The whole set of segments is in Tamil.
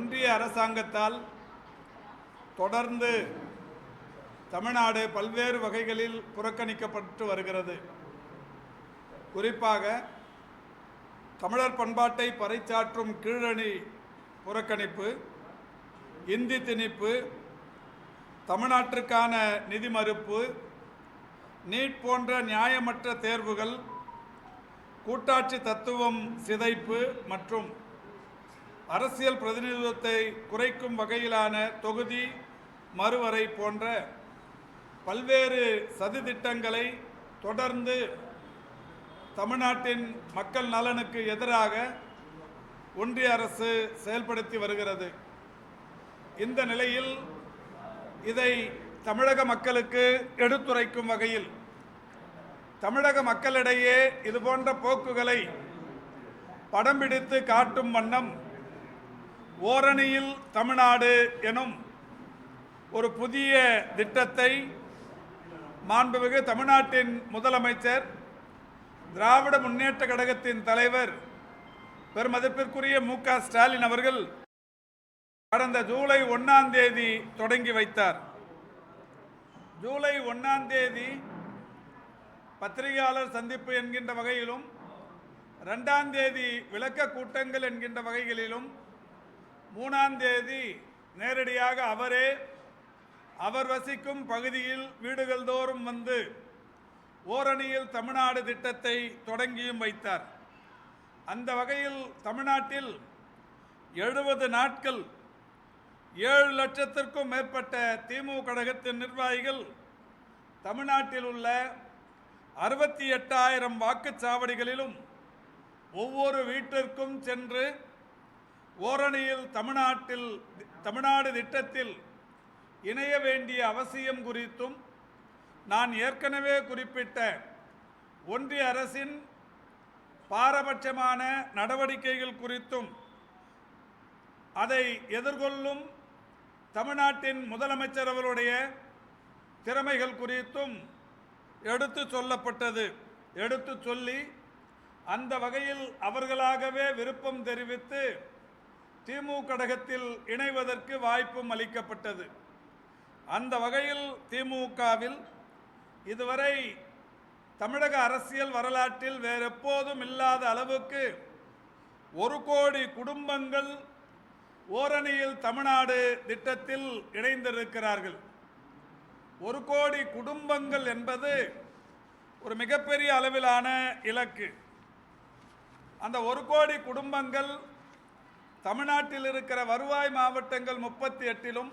ஒன்றிய அரசாங்கத்தால் தொடர்ந்து தமிழ்நாடு பல்வேறு வகைகளில் புறக்கணிக்கப்பட்டு வருகிறது. குறிப்பாக தமிழர் பண்பாட்டை பறைச்சாற்றும் கீழணி புறக்கணிப்பு இந்தி திணிப்பு தமிழ்நாட்டிற்கான நிதி மறுப்பு நீட் போன்ற நியாயமற்ற தேர்வுகள் கூட்டாட்சி தத்துவம் சிதைப்பு மற்றும் அரசியல் பிரதிநிதித்துவத்தை குறைக்கும் வகையிலான தொகுதி மறுவரை போன்ற பல்வேறு சதித்திட்டங்களை தொடர்ந்து தமிழ்நாட்டின் மக்கள் நலனுக்கு எதிராக ஒன்றிய அரசு செயல்படுத்தி வருகிறது. இந்த நிலையில் இதை தமிழக மக்களுக்கு எடுத்துரைக்கும் வகையில் தமிழக மக்களிடையே இதுபோன்ற போக்குகளை படம் பிடித்து காட்டும் வண்ணம் ஓரணியில் தமிழ்நாடு எனும் ஒரு புதிய திட்டத்தை மாண்புமிகு தமிழ்நாட்டின் முதலமைச்சர் திராவிட முன்னேற்ற கழகத்தின் தலைவர் பெருமதிப்பிற்குரிய மு க ஸ்டாலின் அவர்கள் கடந்த ஜூலை ஒன்றாம் தேதி தொடங்கி வைத்தார். ஜூலை ஒன்றாம் தேதி பத்திரிகையாளர் சந்திப்பு என்கின்ற வகையிலும் ரெண்டாம் தேதி விளக்க கூட்டங்கள் என்கின்ற வகைகளிலும் மூணாம் தேதி நேரடியாக அவரே அவர் வசிக்கும் பகுதியில் வீடுகள் தோறும் வந்து ஓரணியில் தமிழ்நாடு திட்டத்தை தொடங்கியும் வைத்தார். அந்த வகையில் தமிழ்நாட்டில் எழுபது நாட்கள் ஏழு லட்சத்திற்கும் மேற்பட்ட திமுக கழகத்தின் நிர்வாகிகள் தமிழ்நாட்டில் உள்ள அறுபத்தி எட்டாயிரம் வாக்குச்சாவடிகளிலும் ஒவ்வொரு வீட்டிற்கும் சென்று ஓரணியில் தமிழ்நாட்டில் தமிழ்நாடு திட்டத்தில் இணைய வேண்டிய அவசியம் குறித்தும் நான் ஏற்கனவே குறிப்பிட்ட ஒன்றிய அரசின் பாரபட்சமான நடவடிக்கைகள் குறித்தும் அதை எதிர்கொள்ளும் தமிழ்நாட்டின் முதலமைச்சர் அவருடைய திறமைகள் குறித்தும் எடுத்து சொல்லப்பட்டது. எடுத்து சொல்லி அந்த வகையில் அவர்களாகவே விருப்பம் தெரிவித்து திமுக கழகத்தில் இணைவதற்கு வாய்ப்பும் அளிக்கப்பட்டது. அந்த வகையில் திமுகவில் இதுவரை தமிழக அரசியல் வரலாற்றில் வேறெப்போதும் இல்லாத அளவுக்கு ஒரு கோடி குடும்பங்கள் ஓரணியில் தமிழ்நாடு திட்டத்தில் இணைந்திருக்கிறார்கள். ஒரு கோடி குடும்பங்கள் என்பது ஒரு மிகப்பெரிய அளவிலான இலக்கு. அந்த ஒரு கோடி குடும்பங்கள் தமிழ்நாட்டில் இருக்கிற வருவாய் மாவட்டங்கள் முப்பத்தி எட்டிலும்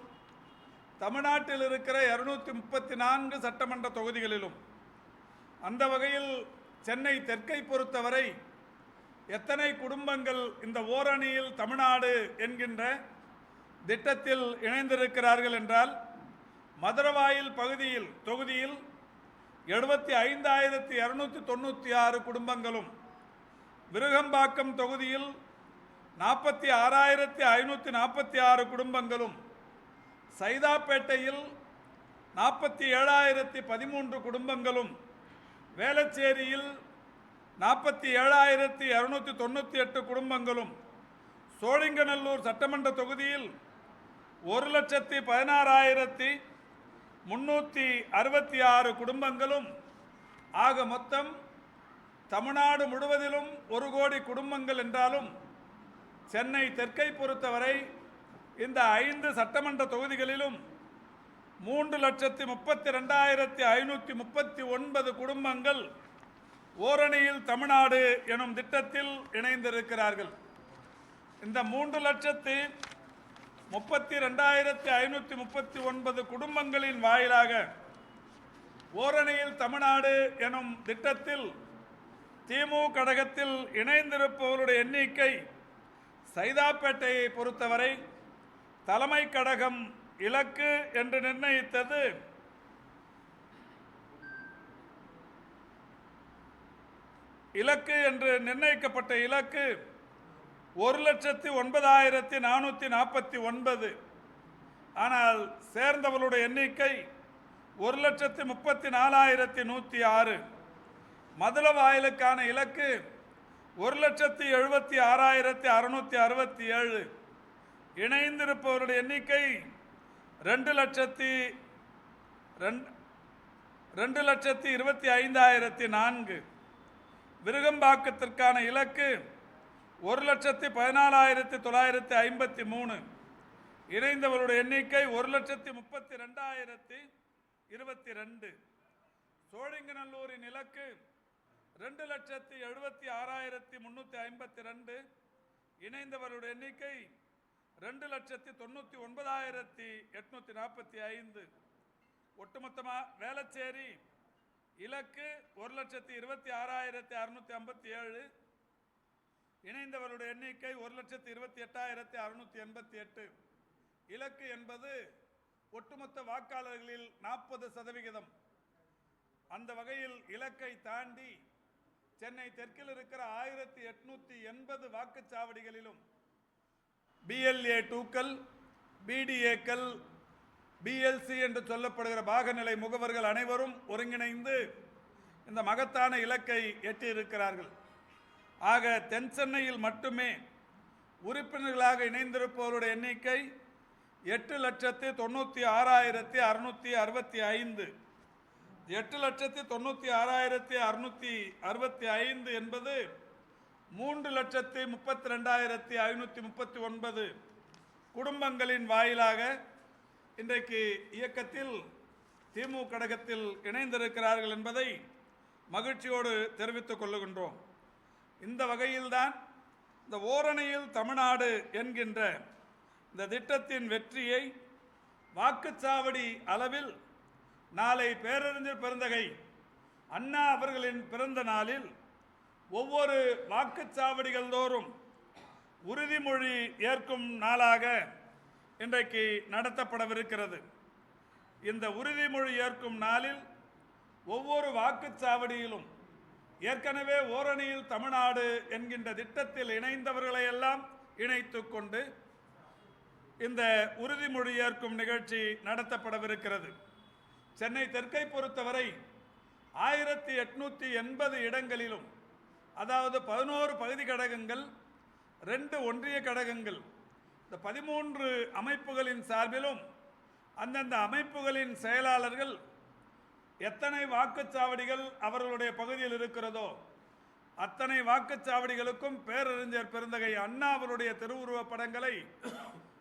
தமிழ்நாட்டில் இருக்கிற இருநூத்தி முப்பத்தி நான்கு சட்டமன்ற தொகுதிகளிலும். அந்த வகையில் சென்னை தெற்கை பொறுத்தவரை எத்தனை குடும்பங்கள் இந்த ஓரணியில் தமிழ்நாடு என்கின்ற திட்டத்தில் இணைந்திருக்கிறார்கள் என்றால் மதுரவாயில் பகுதியில் தொகுதியில் எழுபத்தி ஐந்தாயிரத்தி இரநூத்தி தொண்ணூற்றி ஆறு குடும்பங்களும் விருகம்பாக்கம் தொகுதியில் நாற்பத்தி ஆறாயிரத்தி ஐநூற்றி நாற்பத்தி ஆறு குடும்பங்களும் சைதாப்பேட்டையில் நாற்பத்தி ஏழாயிரத்தி பதிமூன்று குடும்பங்களும் வேளச்சேரியில் நாற்பத்தி ஏழாயிரத்தி இரநூத்தி தொண்ணூற்றி எட்டு குடும்பங்களும் சோழிங்கநல்லூர் சட்டமன்ற தொகுதியில் ஒரு லட்சத்தி பதினாறாயிரத்தி முன்னூற்றி அறுபத்தி ஆறு குடும்பங்களும் ஆக மொத்தம் தமிழ்நாடு முழுவதிலும் ஒரு கோடி குடும்பங்கள் என்றாலும் சென்னை தெற்கை பொறுத்தவரை இந்த ஐந்து சட்டமன்ற தொகுதிகளிலும் மூன்று லட்சத்தி முப்பத்தி ரெண்டாயிரத்தி ஐநூற்றி முப்பத்தி ஒன்பது குடும்பங்கள் ஓரணியில் தமிழ்நாடு எனும் திட்டத்தில் இணைந்திருக்கிறார்கள். இந்த மூன்று லட்சத்தி முப்பத்தி ரெண்டாயிரத்தி ஐநூற்றி முப்பத்தி ஒன்பது குடும்பங்களின் வாயிலாக ஓரணியில் தமிழ்நாடு எனும் திட்டத்தில் திமுக கழகத்தில் இணைந்திருப்பவருடைய எண்ணிக்கை சைதாப்பேட்டையை பொறுத்தவரை தலைமை கடகம் இலக்கு என்று நிர்ணயித்தது. இலக்கு என்று நிர்ணயிக்கப்பட்ட இலக்கு ஒரு லட்சத்தி ஒன்பதாயிரத்தி நானூற்றி நாற்பத்தி ஒன்பது. ஆனால் சேர்ந்தவர்களுடைய எண்ணிக்கை ஒரு லட்சத்தி முப்பத்தி நாலாயிரத்தி நூற்றி ஆறு. மதுரவாயிலுக்கான இலக்கு ஒரு லட்சத்தி எழுபத்தி ஆறாயிரத்தி அறுநூற்றி அறுபத்தி ஏழு இணைந்திருப்பவருடைய எண்ணிக்கை ரெண்டு லட்சத்தி ரெண்டு ரெண்டு லட்சத்தி இருபத்தி ஐந்தாயிரத்தி நான்கு. விருகம்பாக்கத்திற்கான இலக்கு ஒரு லட்சத்தி பதினாலாயிரத்தி தொள்ளாயிரத்தி ஐம்பத்தி மூணு. இணைந்தவருடைய எண்ணிக்கை ஒரு லட்சத்தி முப்பத்தி ரெண்டாயிரத்தி இருபத்தி ரெண்டு. சோழிங்கநல்லூரின் இலக்கு ரெண்டு லட்சத்தி எழுபத்தி ஆறாயிரத்தி முன்னூற்றி ஐம்பத்தி ரெண்டு இணைந்தவருடைய எண்ணிக்கை ரெண்டு லட்சத்தி தொண்ணூற்றி ஒன்பதாயிரத்தி எட்நூற்றி நாற்பத்தி ஐந்து. ஒட்டுமொத்தமாக வேளச்சேரி இலக்கு ஒரு லட்சத்தி இருபத்தி ஆறாயிரத்தி அறுநூற்றி ஐம்பத்தி ஏழு. இணைந்தவருடைய எண்ணிக்கை ஒரு லட்சத்தி இருபத்தி எட்டாயிரத்தி அறுநூற்றி எண்பத்தி எட்டு. இலக்கு என்பது ஒட்டுமொத்த வாக்காளர்களில் நாற்பது சதவிகிதம். அந்த வகையில் இலக்கை தாண்டி சென்னை தெற்கில் இருக்கிற ஆயிரத்தி எட்நூத்தி எண்பது வாக்குச்சாவடிகளிலும் பிஎல்ஏ டூக்கள் பிடிஏக்கள் பிஎல்சி என்று சொல்லப்படுகிற பாகநிலை முகவர்கள் அனைவரும் ஒருங்கிணைந்து இந்த மகத்தான இலக்கை எட்டியிருக்கிறார்கள். ஆக தென் சென்னையில் மட்டுமே உறுப்பினர்களாக இணைந்திருப்பவருடைய எண்ணிக்கை எட்டு லட்சத்து தொண்ணூற்றி ஆறாயிரத்தி அறுநூற்றி அறுபத்தி ஐந்து. எட்டு லட்சத்தி தொண்ணூற்றி ஆறாயிரத்தி அறுநூற்றி அறுபத்தி ஐந்து என்பது மூன்று லட்சத்தி முப்பத்தி ரெண்டாயிரத்தி ஐநூற்றி முப்பத்தி ஒன்பது குடும்பங்களின் வாயிலாக இன்றைக்கு இயக்கத்தில் திமுக கடகத்தில் இணைந்திருக்கிறார்கள் என்பதை மகிழ்ச்சியோடு தெரிவித்துக் கொள்ளுகின்றோம். இந்த வகையில்தான் இந்த ஓரணியில் தமிழ்நாடு என்கின்ற இந்த திட்டத்தின் வெற்றியை வாக்குச்சாவடி அளவில் நாளை பேரறிஞர் பெருந்தகை அண்ணா அவர்களின் பிறந்த நாளில் ஒவ்வொரு வாக்குச்சாவடிகள் தோறும் உறுதிமொழி ஏற்கும் நாளாக இன்றைக்கு நடத்தப்படவிருக்கிறது. இந்த உறுதிமொழி ஏற்கும் நாளில் ஒவ்வொரு வாக்குச்சாவடியிலும் ஏற்கனவே ஓரணியில் தமிழ்நாடு என்கின்ற திட்டத்தில் இணைந்தவர்களை எல்லாம் கொண்டு இந்த உறுதிமொழி ஏற்கும் நிகழ்ச்சி நடத்தப்படவிருக்கிறது. சென்னை தெற்கை பொறுத்தவரை ஆயிரத்தி எட்நூற்றி எண்பது இடங்களிலும் அதாவது பதினோரு பகுதி கடகங்கள் ரெண்டு ஒன்றிய கடகங்கள் இந்த பதிமூன்று அமைப்புகளின் சார்பிலும் அந்தந்த அமைப்புகளின் செயலாளர்கள் எத்தனை வாக்குச்சாவடிகள் அவர்களுடைய பகுதியில் இருக்கிறதோ அத்தனை வாக்குச்சாவடிகளுக்கும் பேரறிஞர் பெருந்தகை அண்ணா அவருடைய திருவுருவப் படங்களை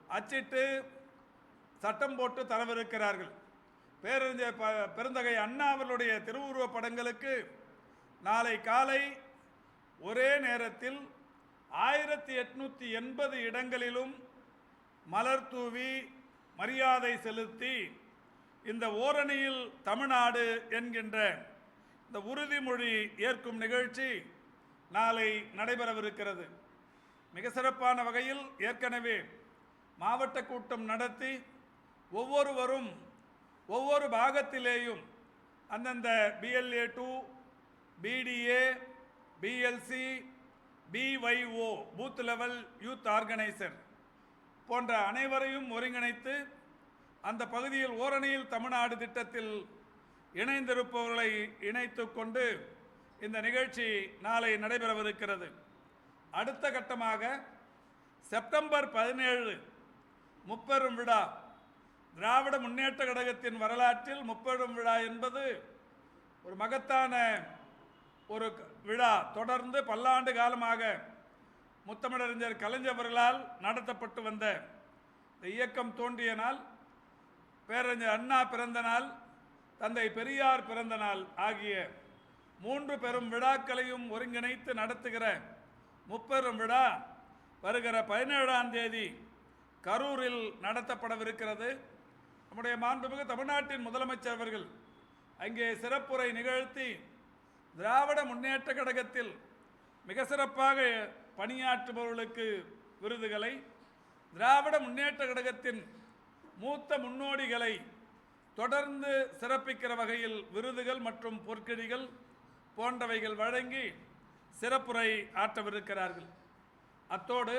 அச்சிட்டு சட்டம் போட்டு தரவிருக்கிறார்கள். பேரறிஞர் ப- பெருந்தகை அண்ணா அவர்களுடைய திருவுருவப் படங்களுக்கு நாளை காலை ஒரே நேரத்தில் ஆயிரத்தி எட்நூற்றி எண்பது இடங்களிலும் மலர் தூவி மரியாதை செலுத்தி இந்த ஓரணியில் தமிழ்நாடு என்கின்ற இந்த உறுதிமொழி ஏற்கும் நிகழ்ச்சி நாளை நடைபெறவிருக்கிறது. மிக சிறப்பான வகையில் ஏற்கனவே மாவட்ட கூட்டம் நடத்தி ஒவ்வொருவரும் ஒவ்வொரு பாகத்திலேயும் அந்தந்த BLA two BDA BLC BYO booth level youth organiser போன்ற அனைவரையும் ஒருங்கிணைத்து அந்த பகுதியில் ஓரணியில் தமிழ்நாடு திட்டத்தில் இணைந்திருப்பவர்களை இணைத்து கொண்டு இந்த நிகழ்ச்சி நாளை நடைபெறவிருக்கிறது. அடுத்த கட்டமாக செப்டம்பர் பதினேழு முப்பெரும் விழா திராவிட முன்னேற்ற கழகத்தின் வரலாற்றில் முப்பெரும் விழா என்பது ஒரு மகத்தான ஒரு விழா. தொடர்ந்து பல்லாண்டு காலமாக முத்தமிழறிஞர் கலைஞர்களால் நடத்தப்பட்டு வந்த இந்த இயக்கம் தோன்றிய நாள் பேரறிஞர் அண்ணா பிறந்த நாள் தந்தை பெரியார் பிறந்த நாள் ஆகிய மூன்று பெரும் விழாக்களையும் ஒருங்கிணைத்து நடத்துகிற முப்பெரும் விழா வருகிற பதினேழாம் தேதி கரூரில் நடத்தப்படவிருக்கிறது. நம்முடைய மாண்புமிகு தமிழ்நாட்டின் முதலமைச்சர் அவர்கள் அங்கே சிறப்புரை நிகழ்த்தி திராவிட முன்னேற்ற கழகத்தில் மிக சிறப்பாக பணியாற்றுபவர்களுக்கு விருதுகளை திராவிட முன்னேற்ற கழகத்தின் மூத்த முன்னோடிகளை தொடர்ந்து சிறப்பிக்கிற வகையில் விருதுகள் மற்றும் பொற்கிழிகள் போன்றவைகள் வழங்கி சிறப்புரை ஆற்றவிருக்கிறார்கள். அத்தோடு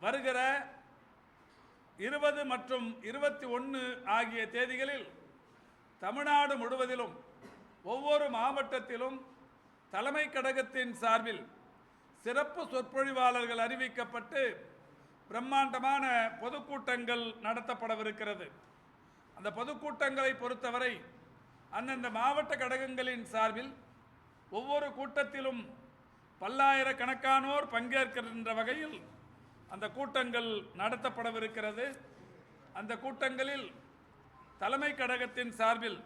வருகிற இருபது மற்றும் இருபத்தி ஒன்று ஆகிய தேதிகளில் தமிழ்நாடு முழுவதிலும் ஒவ்வொரு மாவட்டத்திலும் தலைமை கழகத்தின் சார்பில் சிறப்பு சொற்பொழிவாளர்கள் அறிவிக்கப்பட்டு பிரம்மாண்டமான பொதுக்கூட்டங்கள் நடத்தப்படவிருக்கிறது. அந்த பொதுக்கூட்டங்களை பொறுத்தவரை அந்தந்த மாவட்ட கழகங்களின் சார்பில் ஒவ்வொரு கூட்டத்திலும் பல்லாயிரக்கணக்கானோர் பங்கேற்கின்ற வகையில் அந்த கூட்டங்கள் நடத்தப்படவிருக்கிறது. அந்த கூட்டங்களில் தலைமை கழகத்தின் சார்பில்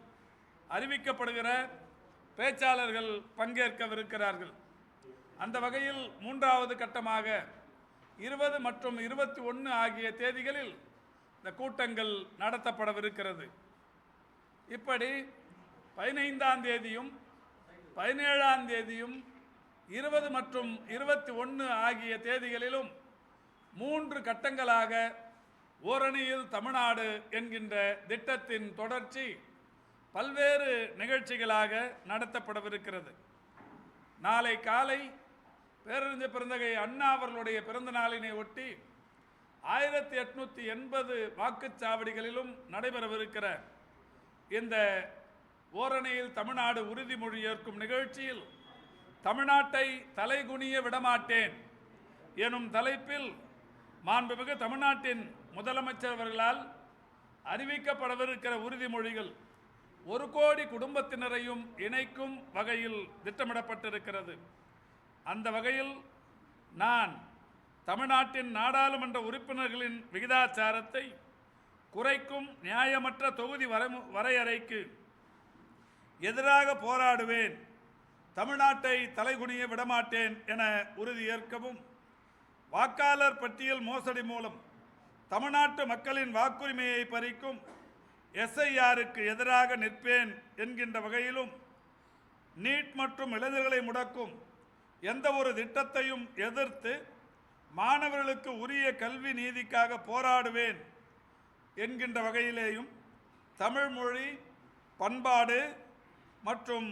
அறிவிக்கப்படுகிற பேச்சாளர்கள் பங்கேற்கவிருக்கிறார்கள். அந்த வகையில் மூன்றாவது கட்டமாக இருபது மற்றும் இருபத்தி ஒன்று ஆகிய தேதிகளில் இந்த கூட்டங்கள் நடத்தப்படவிருக்கிறது. இப்படி பதினைந்தாம் தேதியும் பதினேழாம் தேதியும் இருபது மற்றும் இருபத்தி ஒன்று ஆகிய தேதிகளிலும் மூன்று கட்டங்களாக ஓரணியில் தமிழ்நாடு என்கின்ற திட்டத்தின் தொடர்ச்சி பல்வேறு நிகழ்ச்சிகளாக நடத்தப்படவிருக்கிறது. நாளை காலை பேரறிஞர் பிறந்தகை அண்ணா அவர்களுடைய பிறந்த நாளினை ஒட்டி ஆயிரத்தி எட்நூற்றி எண்பது வாக்குச்சாவடிகளிலும் நடைபெறவிருக்கிற இந்த ஓரணியில் தமிழ்நாடு உறுதிமொழி ஏற்கும் நிகழ்ச்சியில் தமிழ்நாட்டை தலைகுனிய விடமாட்டேன் எனும் தலைப்பில் மாண்புமிகு தமிழ்நாட்டின் முதலமைச்சர் அவர்களால் அறிவிக்கப்படவிருக்கிற உறுதிமொழிகள் ஒரு கோடி குடும்பத்தினரையும் இணைக்கும் வகையில் திட்டமிடப்பட்டிருக்கிறது. அந்த வகையில் நான் தமிழ்நாட்டின் நாடாளுமன்ற உறுப்பினர்களின் விகிதாச்சாரத்தை குறைக்கும் நியாயமற்ற தொகுதி வரைமு வரையறைக்கு எதிராக போராடுவேன். தமிழ்நாட்டை தலைகுனிய விடமாட்டேன் என உறுதியேற்கவும் வாக்காளர் பட்டியல் மோசடி மூலம் தமிழ்நாட்டு மக்களின் வாக்குரிமையை பறிக்கும் எஸ்ஐஆருக்கு எதிராக நிற்பேன் என்கின்ற வகையிலும் நீட் மற்றும் இளைஞர்களை முடக்கும் எந்த ஒரு திட்டத்தையும் எதிர்த்து மாணவர்களுக்கு உரிய கல்வி நீதிக்காக போராடுவேன் என்கின்ற வகையிலேயும் தமிழ் மொழி பண்பாடு மற்றும்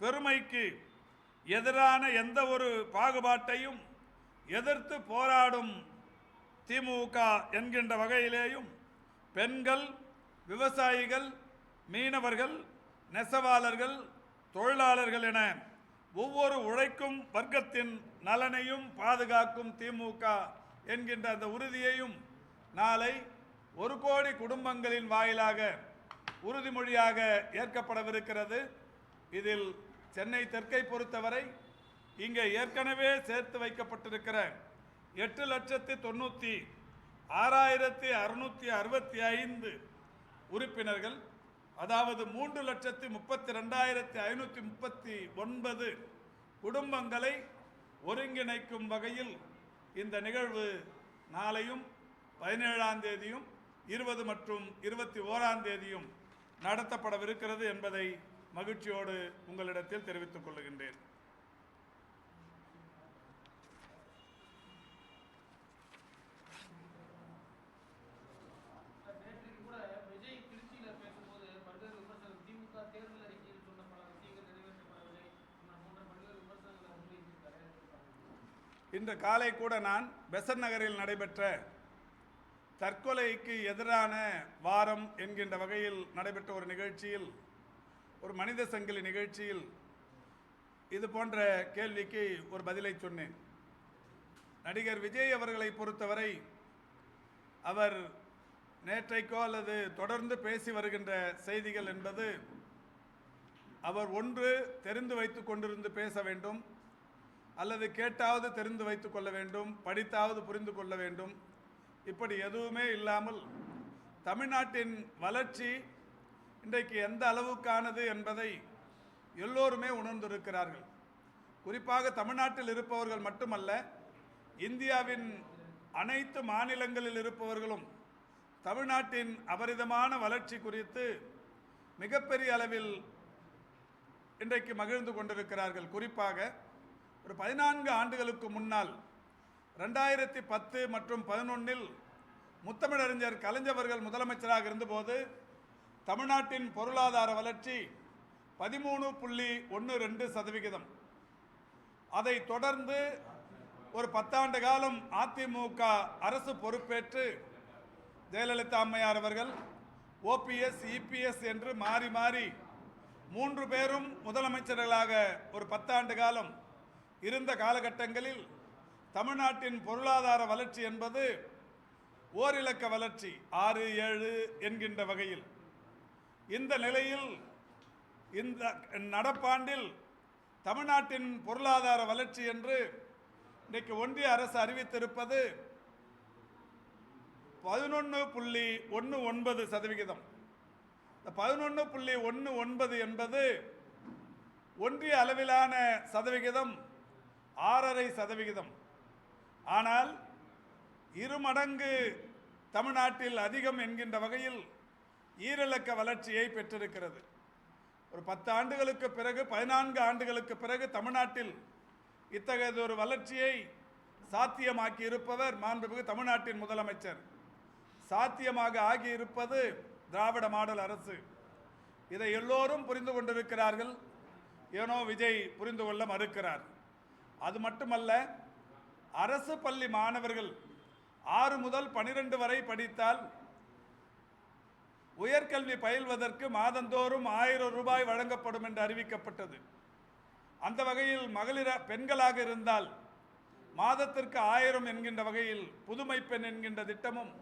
பெருமைக்கு எதிரான எந்த ஒரு பாகுபாட்டையும் எதிர்த்து போராடும் திமுக என்கின்ற வகையிலேயும் பெண்கள் விவசாயிகள் மீனவர்கள் நெசவாளர்கள் தொழிலாளர்கள் என ஒவ்வொரு உழைக்கும் வர்க்கத்தின் நலனையும் பாதுகாக்கும் திமுக என்கின்ற அந்த உறுதியையும் நாளை ஒரு கோடி குடும்பங்களின் வாயிலாக உறுதிமொழியாக ஏற்கப்படவிருக்கிறது. இதில் சென்னை தெற்கை பொறுத்தவரை இங்கே ஏற்கனவே சேர்த்து வைக்கப்பட்டிருக்கிற எட்டு லட்சத்தி தொண்ணூற்றி ஆறாயிரத்தி அறுநூற்றி அறுபத்தி ஐந்து உறுப்பினர்கள் அதாவது மூன்று லட்சத்தி முப்பத்தி ரெண்டாயிரத்தி ஐநூற்றி முப்பத்தி ஒன்பது குடும்பங்களை ஒருங்கிணைக்கும் வகையில் இந்த நிகழ்வு நாளையும் பதினேழாம் தேதியும் இருபது மற்றும் இருபத்தி ஓராம் தேதியும் நடத்தப்படவிருக்கிறது என்பதை மகிழ்ச்சியோடு உங்களிடத்தில் தெரிவித்துக் கொள்கின்றேன் நேற்றைக்கு கூட விஜய் திருச்சியில பேசும்போது பல்வேறு விமர்சனம் திமுக தேர்தல் அறிக்கையில் சொன்ன பல விஷயங்கள் நிறைவேற்றப்படவில்லை போன்ற பல்வேறு விமர்சனங்களை முன்வைத்திருக்காரு இன்று காலை கூட நான் பெசர் நகரில் நடைபெற்ற தற்கொலைக்கு எதிரான வாரம் என்கின்ற வகையில் நடைபெற்ற ஒரு நிகழ்ச்சியில் ஒரு மனித சங்கிலி நிகழ்ச்சியில் இது போன்ற கேள்விக்கு ஒரு பதிலை சொன்னேன். நடிகர் விஜய் அவர்களை பொறுத்தவரை அவர் நேற்றைக்கோ அல்லது தொடர்ந்து பேசி வருகின்ற செய்திகள் என்பது அவர் ஒன்று தெரிந்து வைத்து கொண்டிருந்து பேச வேண்டும் அல்லது கேட்டாவது தெரிந்து வைத்து கொள்ள வேண்டும் படித்தாவது புரிந்து கொள்ள வேண்டும். இப்படி எதுவுமே இல்லாமல் தமிழ்நாட்டின் வளர்ச்சி இன்றைக்கு எந்த அளவுக்கானது என்பதை எல்லோருமே உணர்ந்திருக்கிறார்கள். குறிப்பாக தமிழ்நாட்டில் இருப்பவர்கள் மட்டுமல்ல இந்தியாவின் அனைத்து மாநிலங்களில் இருப்பவர்களும் தமிழ்நாட்டின் அபரிதமான வளர்ச்சி குறித்து மிகப்பெரிய அளவில் இன்றைக்கு மகிழ்ந்து கொண்டிருக்கிறார்கள். குறிப்பாக ஒரு பதினான்கு ஆண்டுகளுக்கு முன்னால் ரெண்டாயிரத்தி பத்து மற்றும் பதினொன்றில் முத்தமிழறிஞர் கலைஞர்கள் முதலமைச்சராக இருந்தபோது தமிழ்நாட்டின் பொருளாதார வளர்ச்சி பதிமூணு புள்ளி ஒன்று ரெண்டு சதவிகிதம். அதை தொடர்ந்து ஒரு பத்தாண்டு காலம் அதிமுக அரசு பொறுப்பேற்று ஜெயலலிதா அம்மையார் அவர்கள் ஓபிஎஸ் இபிஎஸ் என்று மாறி மாறி மூன்று பேரும் முதலமைச்சர்களாக ஒரு பத்தாண்டு காலம் இருந்த காலகட்டங்களில் தமிழ்நாட்டின் பொருளாதார வளர்ச்சி என்பது ஓரிலக்க வளர்ச்சி ஆறு ஏழு என்கின்ற வகையில். இந்த நிலையில் இந்த நடப்பாண்டில் தமிழ்நாட்டின் பொருளாதார வளர்ச்சி என்று இன்றைக்கு ஒன்றிய அரசு அறிவித்திருப்பது பதினொன்று புள்ளி ஒன்று ஒன்பது சதவிகிதம். இந்த பதினொன்று புள்ளி ஒன்று ஒன்பது என்பது ஒன்றிய அளவிலான சதவிகிதம். ஆறரை சதவிகிதம். ஆனால் இரு மடங்கு தமிழ்நாட்டில் அதிகம் என்கின்ற வகையில் ஈரிலக்க வளர்ச்சியை பெற்றிருக்கிறது. ஒரு பத்து ஆண்டுகளுக்கு பிறகு பதினான்கு ஆண்டுகளுக்கு பிறகு தமிழ்நாட்டில் இத்தகையதொரு வளர்ச்சியை சாத்தியமாக்கி இருப்பவர் மாண்புமிகு தமிழ்நாட்டின் முதலமைச்சர். சாத்தியமாக ஆகியிருப்பது திராவிட மாடல் அரசு. இதை எல்லோரும் புரிந்து கொண்டிருக்கிறார்கள். ஏனோ விஜய் புரிந்து கொள்ள மறுக்கிறார். அது மட்டுமல்ல அரசு பள்ளி மாணவர்கள் ஆறு முதல் பனிரெண்டு வரை படித்தால் உயர்கல்வி பயில்வதற்கு மாதந்தோறும் ஆயிரம் ரூபாய் வழங்கப்படும் என்று அறிவிக்கப்பட்டது. அந்த வகையில் மகளிர பெண்களாக இருந்தால் மாதத்திற்கு ஆயிரம் என்கின்ற வகையில் புதுமை பெண் என்கின்ற திட்டமும்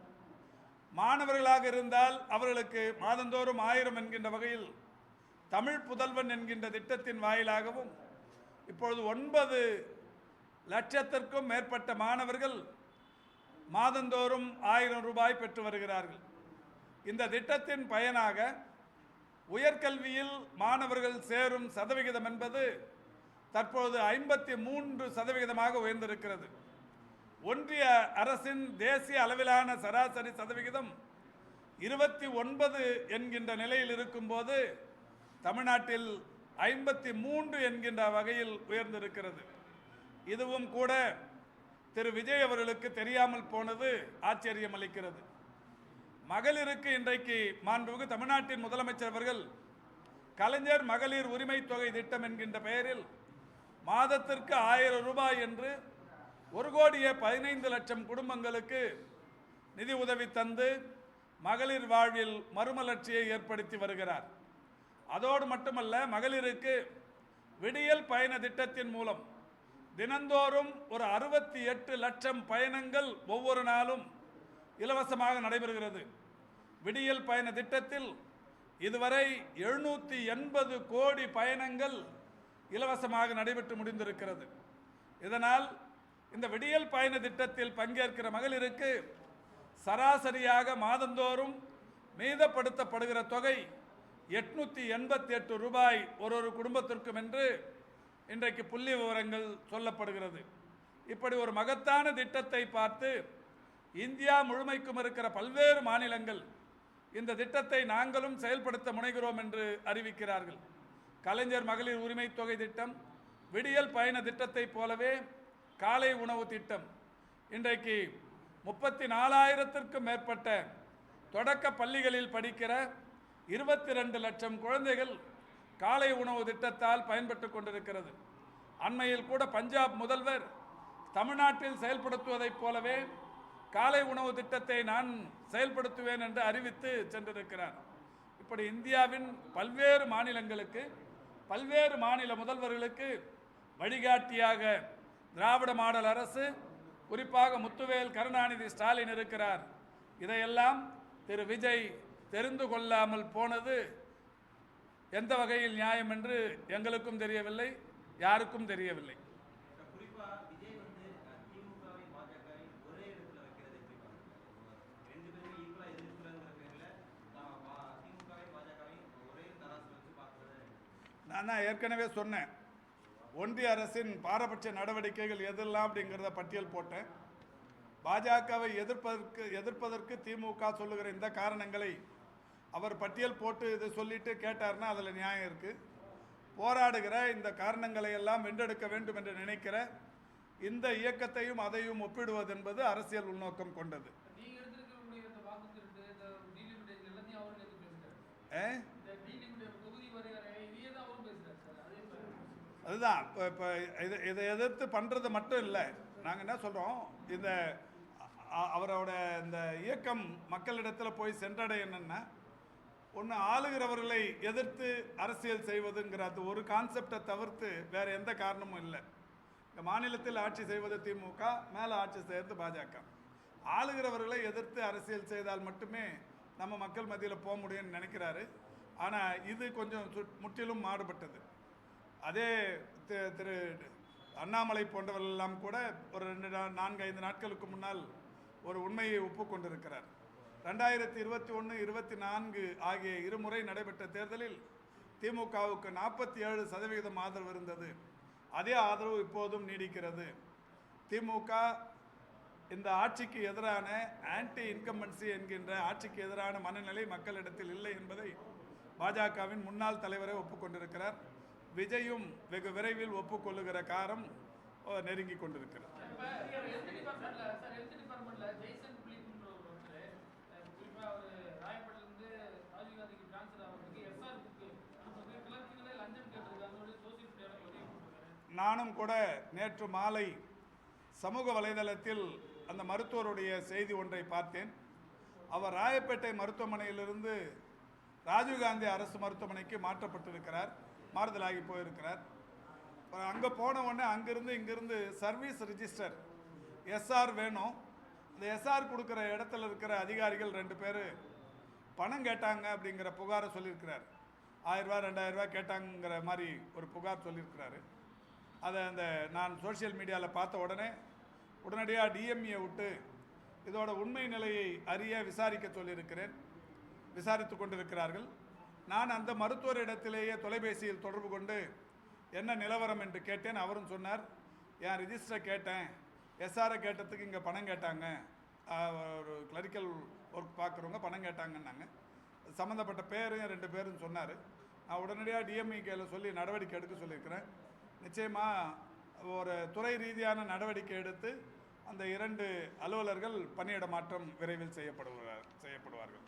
மாணவர்களாக இருந்தால் அவர்களுக்கு மாதந்தோறும் ஆயிரம் என்கின்ற வகையில் தமிழ் புதல்வன் என்கின்ற திட்டத்தின் வாயிலாகவும் இப்பொழுது ஒன்பது லட்சத்திற்கும் மேற்பட்ட மாணவர்கள் மாதந்தோறும் ஆயிரம் ரூபாய் பெற்று வருகிறார்கள். இந்த திட்டத்தின் பயனாக உயர்கல்வியில் மாணவர்கள் சேரும் சதவிகிதம் என்பது தற்போது ஐம்பத்தி மூன்று சதவிகிதமாக உயர்ந்திருக்கிறது. ஒன்றிய அரசின் தேசிய அளவிலான சராசரி சதவிகிதம் இருபத்தி ஒன்பது என்கின்ற நிலையில் இருக்கும்போது தமிழ்நாட்டில் ஐம்பத்தி மூன்று என்கின்ற வகையில் உயர்ந்திருக்கிறது. இதுவும் கூட திரு விஜய் அவர்களுக்கு தெரியாமல் போனது ஆச்சரியம் அளிக்கிறது. மகளிருக்கு இன்றைக்கு மாண்புமிகு தமிழ்நாட்டின் முதலமைச்சர் அவர்கள் கலைஞர் மகளிர் உரிமை தொகை திட்டம் என்கின்ற பெயரில் மாதத்திற்கு ஆயிரம் ரூபாய் என்று ஒரு கோடியே பதினைந்து லட்சம் குடும்பங்களுக்கு நிதி உதவி தந்து மகளிர் வாழ்வில் மறுமலர்ச்சியை ஏற்படுத்தி வருகிறார். அதோடு மட்டுமல்ல மகளிருக்கு விடியல் பயண திட்டத்தின் மூலம் தினந்தோறும் ஒரு அறுபத்தி எட்டு லட்சம் பயணங்கள் ஒவ்வொரு நாளும் இலவசமாக நடைபெறுகிறது. விடியல் பயண திட்டத்தில் இதுவரை எழுநூற்றி எண்பது கோடி பயணங்கள் இலவசமாக நடைபெற்று முடிந்திருக்கிறது. இதனால் இந்த விடியல் பயண திட்டத்தில் பங்கேற்கிற மகளிருக்கு சராசரியாக மாதந்தோறும் மீதப்படுத்தப்படுகிற தொகை எட்நூற்றி எண்பத்தி எட்டு ரூபாய் ஒரு ஒரு குடும்பத்திற்கும் என்று இன்றைக்கு புள்ளி விவரங்கள் சொல்லப்படுகிறது. இப்படி ஒரு மகத்தான திட்டத்தை பார்த்து இந்தியா முழுமைக்கும் இருக்கிற பல்வேறு மாநிலங்கள் இந்த திட்டத்தை நாங்களும் செயல்படுத்த முனைகிறோம் என்று அறிவிக்கிறார்கள். கலைஞர் மகளிர் உரிமை தொகை திட்டம் விடியல் பயண திட்டத்தைப் போலவே காலை உணவு திட்டம். இன்றைக்கு முப்பத்தி நாலாயிரத்திற்கும் மேற்பட்ட தொடக்க பள்ளிகளில் படிக்கிற இருபத்தி ரெண்டு லட்சம் குழந்தைகள் காலை உணவு திட்டத்தால் பயன்பட்டு கொண்டிருக்கிறது. அண்மையில் கூட பஞ்சாப் முதல்வர் தமிழ்நாட்டில் செயல்படுத்துவதைப் போலவே காலை உணவு திட்டத்தை நான் செயல்படுத்துவேன் என்று அறிவித்து சென்றிருக்கிறார். இப்படி இந்தியாவின் பல்வேறு மாநிலங்களுக்கு பல்வேறு மாநில முதல்வர்களுக்கு வழிகாட்டியாக திராவிட மாடல் அரசு குறிப்பாக முத்துவேல் கருணாநிதி ஸ்டாலின் இருக்கிறார். இதையெல்லாம் திரு விஜய் தெரிந்து கொள்ளாமல் போனது எந்த வகையில் நியாயம் என்று எங்களுக்கும் தெரியவில்லை யாருக்கும் தெரியவில்லை. நான் தான் ஏற்கனவே சொன்னேன். ஒன்றிய அரசின் பாரபட்ச நடவடிக்கைகள் எதெல்லாம் அப்படிங்கிறத பட்டியல் போட்டேன். பாஜகவை எதிர்ப்பதற்கு எதிர்ப்பதற்கு திமுக சொல்லுகிற இந்த காரணங்களை அவர் பட்டியல் போட்டு இது சொல்லிட்டு கேட்டார்னா அதில் நியாயம் இருக்குது போராடுகிற இந்த காரணங்களை எல்லாம் வென்றெடுக்க வேண்டும் என்று நினைக்கிற இந்த இயக்கத்தையும் அதையும் ஒப்பிடுவது என்பது அரசியல் உள்நோக்கம் கொண்டது. அதுதான். இப்போ இப்போ இதை இதை எதிர்த்து பண்ணுறது மட்டும் இல்லை. நாங்கள் என்ன சொல்கிறோம் இந்த அவரோட இந்த இயக்கம் மக்களிடத்தில் போய் சென்றடையணுன்னா ஒன்று ஆளுகிறவர்களை எதிர்த்து அரசியல் செய்வதுங்கிற அது ஒரு கான்செப்டை தவிர்த்து வேறு எந்த காரணமும் இல்லை. இந்த மாநிலத்தில் ஆட்சி செய்வது திமுக மேலே ஆட்சி செய்கிறது பாஜக. ஆளுகிறவர்களை எதிர்த்து அரசியல் செய்தால் மட்டுமே நம்ம மக்கள் மத்தியில் போக முடியும்னு நினைக்கிறாரு. ஆனால் இது கொஞ்சம் முற்றிலும் மாறுபட்டது. அதே தி- திரு அண்ணாமலை போன்றவர்கள் எல்லாம் கூட ஒரு ரெண்டு நான்கு ஐந்து நாட்களுக்கு முன்னால் ஒரு உண்மையை ஒப்புக்கொண்டிருக்கிறார். ரெண்டாயிரத்தி இருபத்தி ஒன்று இருபத்தி நான்கு ஆகிய இருமுறை நடைபெற்ற தேர்தலில் திமுகவுக்கு நாற்பத்தி ஏழு சதவிகிதம் ஆதரவு இருந்தது அதே ஆதரவு இப்போதும் நீடிக்கிறது திமுக இந்த ஆட்சிக்கு எதிரான ஆன்டி இன்கம்பன்சி என்கின்ற ஆட்சிக்கு எதிரான மனநிலை மக்களிடத்தில் இல்லை என்பதை பாஜகவின் முன்னாள் தலைவரே ஒப்புக்கொண்டிருக்கிறார் விஜயும் வெகு விரைவில் ஒப்புக்கொள்ளுகிற காரம் நெருங்கி கொண்டிருக்கிறது நானும் கூட நேற்று மாலை சமூக வலைதளத்தில் அந்த மருத்துவருடைய செய்தி ஒன்றை பார்த்தேன். அவர் ராயப்பேட்டை மருத்துவமனையிலிருந்து ராஜீவ்காந்தி அரசு மருத்துவமனைக்கு மாற்றப்பட்டிருக்கிறார் மாறுதலாகி போயிருக்கிறார். அங்கே போன உடனே அங்கேருந்து இங்கிருந்து சர்வீஸ் ரிஜிஸ்டர் எஸ்ஆர் வேணும். இந்த எஸ்ஆர் கொடுக்குற இடத்துல இருக்கிற அதிகாரிகள் ரெண்டு பேர் பணம் கேட்டாங்க அப்படிங்கிற புகாரை சொல்லியிருக்கிறார். ஆயிரரூபா ரெண்டாயிரரூபா கேட்டாங்கிற மாதிரி ஒரு புகார் சொல்லியிருக்கிறாரு. அதை அந்த நான் சோஷியல் மீடியாவில் பார்த்த உடனே உடனடியாக டிஎம்ஏ விட்டு இதோட உண்மை நிலையை அறிய விசாரிக்க சொல்லியிருக்கிறேன். விசாரித்து கொண்டிருக்கிறார்கள். நான் அந்த மருத்துவரிடத்திலேயே தொலைபேசியில் தொடர்பு கொண்டு என்ன நிலவரம் என்று கேட்டேன். அவரும் சொன்னார் என் ரிஜிஸ்டரை கேட்டேன். எஸ்ஆரை கேட்டதுக்கு இங்கே பணம் கேட்டாங்க. ஒரு கிளரிக்கல் ஒர்க் பார்க்குறவங்க பணம் கேட்டாங்கன்னாங்க. சம்மந்தப்பட்ட பேரையும் ரெண்டு பேரும் சொன்னார். நான் உடனடியாக டிஎம்இகேல சொல்லி நடவடிக்கை எடுக்க சொல்லியிருக்கிறேன். நிச்சயமாக ஒரு துறை ரீதியான நடவடிக்கை எடுத்து அந்த இரண்டு அலுவலர்கள் பணியிட மாற்றம் விரைவில் செய்யப்படுவார் செய்யப்படுவார்கள்.